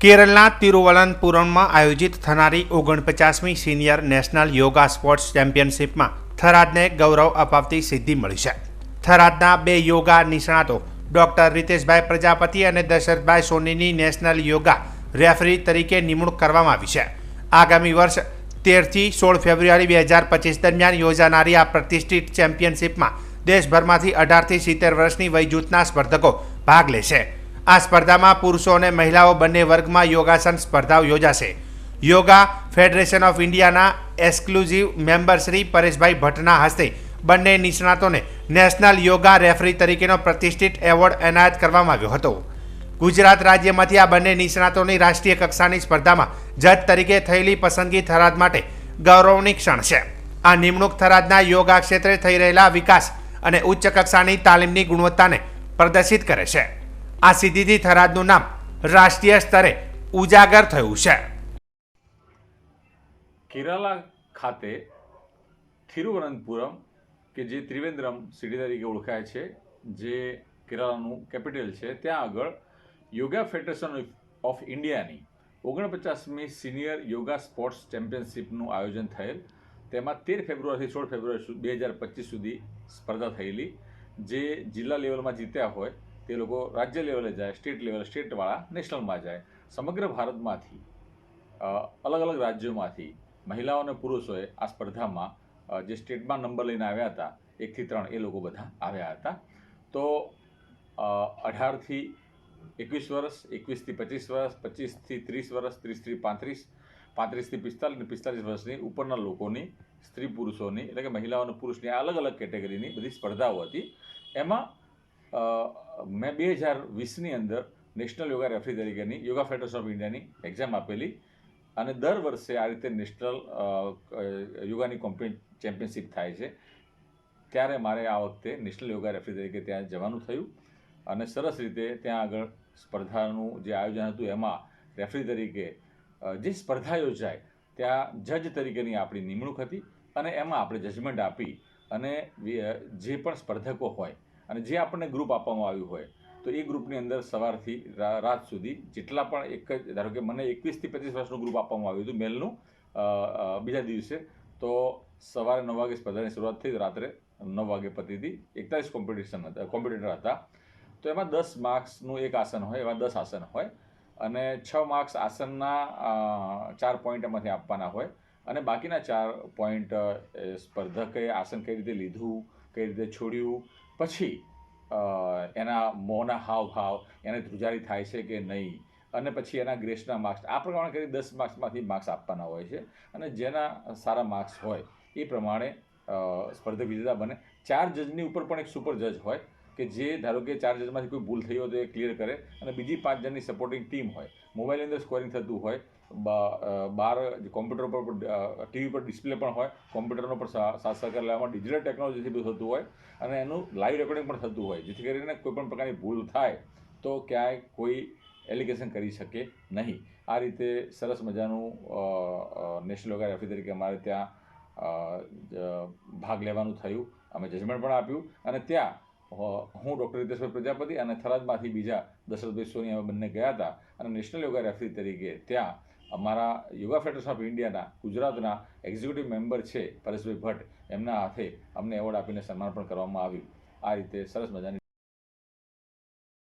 કેરળના તિરુવનંતપુરમમાં આયોજિત થનારી ઓગણપચાસમી સિનિયર નેશનલ યોગા સ્પોર્ટ્સ ચેમ્પિયનશિપમાં થરાદને ગૌરવ અપાવતી સિદ્ધિ મળી છે. થરાદના બે યોગા નિષ્ણાતો ડોક્ટર રીતેશભાઈ પ્રજાપતિ અને દશરથભાઈ સોનીની નેશનલ યોગા રેફરી તરીકે નિમણૂક કરવામાં આવી છે. આગામી વર્ષ તેરથી સોળ ફેબ્રુઆરી બે હજાર પચીસ દરમિયાન યોજાનારી આ પ્રતિષ્ઠિત ચેમ્પિયનશિપમાં દેશભરમાંથી અઢારથી સિત્તેર વર્ષની વય જૂથના સ્પર્ધકો ભાગ લેશે. આ સ્પર્ધામાં પુરુષો અને મહિલાઓ બંને વર્ગમાં યોગાસન સ્પર્ધાઓ યોજાશે. યોગા ફેડરેશન ઓફ ઇન્ડિયાના એક્સક્લુઝિવ મેમ્બર શ્રી પરેશભાઈ ભટ્ટના હસ્તે બંને નિષ્ણાતોને નેશનલ યોગા રેફરી તરીકેનો પ્રતિષ્ઠિત એવોર્ડ એનાયત કરવામાં આવ્યો હતો. ગુજરાત રાજ્યમાંથી આ બંને નિષ્ણાતોની રાષ્ટ્રીય કક્ષાની સ્પર્ધામાં જજ તરીકે થયેલી પસંદગી થરાદ માટે ગૌરવની ક્ષણ છે. આ નિમણૂક થરાદના યોગા ક્ષેત્રે થઈ રહેલા વિકાસ અને ઉચ્ચ કક્ષાની તાલીમની ગુણવત્તાને પ્રદર્શિત કરે છે. આ સિદ્ધિથી થરાદનું નામ રાષ્ટ્રીય સ્તરે ઉજાગર થયું છે. કેરાલા ખાતે થિરુવનંતપુરમ, કે જે ત્રિવેન્દ્રમ સિટી તરીકે ઓળખાય છે, જે કેરાલાનું કેપિટલ છે, ત્યાં આગળ યોગા ફેડરેશન ઓફ ઇન્ડિયાની ઓગણપચાસમી સિનિયર યોગા સ્પોર્ટ્સ ચેમ્પિયનશિપનું આયોજન થયેલ. તેમાં તેર ફેબ્રુઆરીથી સોળ ફેબ્રુઆરી બે હજાર પચીસ સુધી સ્પર્ધા થયેલી, જે જિલ્લા લેવલમાં જીત્યા હોય. તે લોકો રાજ્ય લેવલે જાય, સ્ટેટ લેવલે, સ્ટેટવાળા નેશનલમાં જાય. સમગ્ર ભારતમાંથી અલગ અલગ રાજ્યોમાંથી મહિલાઓ અને પુરુષોએ આ સ્પર્ધામાં જે સ્ટેટમાં નંબર લઈને આવ્યા હતા, એકથી ત્રણ એ લોકો બધા આવ્યા હતા. તો અઢારથી એકવીસ વર્ષ, એકવીસથી પચીસ વર્ષ, પચીસથી ત્રીસ વર્ષ, ત્રીસથી પાંત્રીસ, પાંત્રીસથી પિસ્તાલીસ પિસ્તાલીસ વર્ષની ઉપરના લોકોની, સ્ત્રી પુરુષોની, એટલે કે મહિલાઓ અને પુરુષની અલગ અલગ કેટેગરીની બધી સ્પર્ધાઓ હતી. એમાં મેં બે હજાર વીસની અંદર નેશનલ યોગા રેફરી તરીકેની યોગા ફેડરેશન ઓફ ઇન્ડિયાની એક્ઝામ આપેલી અને દર વર્ષે આ રીતે નેશનલ યોગાની કોમ્પિટ, ચેમ્પિયનશિપ થાય છે. ત્યારે મારે આ વખતે નેશનલ યોગા રેફરી તરીકે ત્યાં જવાનું થયું અને સરસ રીતે ત્યાં આગળ સ્પર્ધાનું જે આયોજન હતું એમાં રેફરી તરીકે જે સ્પર્ધા યોજાય ત્યાં જજ તરીકેની આપણી નિમણૂક હતી અને એમાં આપણે જજમેન્ટ આપી અને જે પણ સ્પર્ધકો હોય અને જે આપણને ગ્રુપ આપવામાં આવ્યું હોય, તો એ ગ્રુપની અંદર સવારથી રાત સુધી જેટલા પણ એક જ, ધારો કે મને એકવીસથી પચીસ વર્ષનું ગ્રુપ આપવામાં આવ્યું હતું મેલનું બીજા દિવસે, તો સવારે નવ વાગે સ્પર્ધાની શરૂઆત થઈ, રાત્રે નવ વાગે પતીથી એકતાલીસ કોમ્પિટિશન હતા કોમ્પિટિટર હતા. તો એમાં દસ માર્ક્સનું એક આસન હોય, એવા દસ આસન હોય, અને છ માર્ક્સ આસનના ચાર પોઈન્ટ એમાંથી આપવાના હોય, અને બાકીના ચાર પોઈન્ટ સ્પર્ધકે આસન કઈ રીતે લીધું, કઈ રીતે છોડ્યું પછી એના મોંના હાવભાવ, એને ધ્રુજારી થાય છે કે નહીં, અને પછી એના ગ્રેસના માર્ક્સ, આ પ્રમાણે કરી દસ માર્ક્સમાંથી માર્ક્સ આપવાના હોય છે. અને જેના સારા માર્ક્સ હોય, એ પ્રમાણે સ્પર્ધક વિજેતા બને. ચાર જજની ઉપર પણ એક સુપર જજ હોય કે જે ધારો કે ચાર જજમાંથી કોઈ ભૂલ થઈ હોય તો એ ક્લિયર કરે. અને બીજી પાંચ જણની સપોર્ટિંગ ટીમ હોય મોબાઈલની અંદર સ્કોરિંગ થતું હોય બહાર કોમ્પ્યુટર પર ટીવી પર ડિસ્પ્લે પણ હોય કોમ્પ્યુટરનો પણ સાથ સહકાર લેવામાં ડિજિટલ ટેકનોલોજીથી બધું થતું હોય, અને એનું લાઈવ રેકોર્ડિંગ પણ થતું હોય, જેથી કરીને કોઈ પણ પ્રકારની ભૂલ થાય, તો ક્યાંય કોઈ એલિગેશન કરી શકે નહીં. આ રીતે સરસ મજાનું નેશનલ યોગા રેફરી તરીકે અમારે ત્યાં ભાગ લેવાનું થયું. અમે જજમેન્ટ પણ આપ્યું. અને ત્યાં હું ડૉક્ટર રિતેશભાઈ પ્રજાપતિ અને થરાદમાંથી બીજા દશરથભાઈ સોની અમે બંને ગયા હતા અને નેશનલ યોગા રેફરી તરીકે ત્યાં અમારા યોગા ફેડરેશન ઓફ ઇન્ડિયાના ગુજરાતના એક્ઝિક્યુટિવ મેમ્બર છે પરેશભાઈ ભટ્ટ. એમના હાથે અમને એવોર્ડ આપીને સન્માન પણ કરવામાં આવ્યું. આ રીતે સરસ મજાની